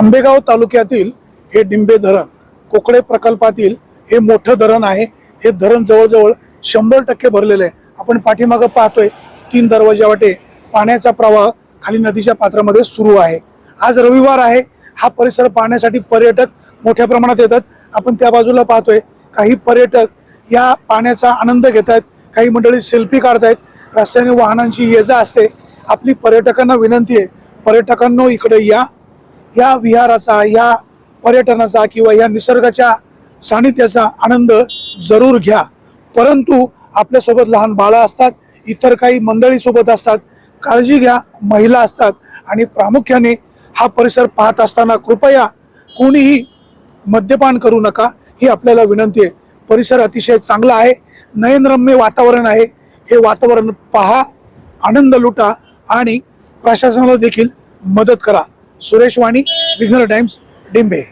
आंबेगाव तालुक्यातील हे डिंबे धरण कोकडे प्रकल्पातील हे मोठं धरण आहे. हे धरण जवळजवळ शंभर टक्के भरलेलं आहे. आपण पाठीमागं पाहतोय तीन दरवाजा वाटे पाण्याचा प्रवाह खाली नदीच्या पात्रामध्ये सुरू आहे. आज रविवार आहे. हा परिसर पाहण्यासाठी पर्यटक मोठ्या प्रमाणात येतात. आपण त्या बाजूला पाहतोय काही पर्यटक या पाण्याचा आनंद घेत आहेत काही मंडळी सेल्फी काढतायत. रस्त्याने वाहनांची ये जा असते. आपली पर्यटकांना विनंती आहे पर्यटकांनो इकडे या. या विहाराचा या पर्यटनाचा किंवा या निसर्गाच्या सानिध्याचा आनंद जरूर घ्या. परंतु आपल्यासोबत लहान बाळं असतात इतर काही मंडळीसोबत असतात काळजी घ्या महिला असतात आणि प्रामुख्याने हा परिसर पाहत असताना कृपया कोणीही मद्यपान करू नका ही आपल्याला विनंती आहे. परिसर अतिशय चांगला आहे नयनरम्य वातावरण आहे हे वातावरण पहा आनंद लुटा आणि प्रशासनाला देखील मदत करा. सुरेश वाणी विघ्नर टाइम्स डिंबे.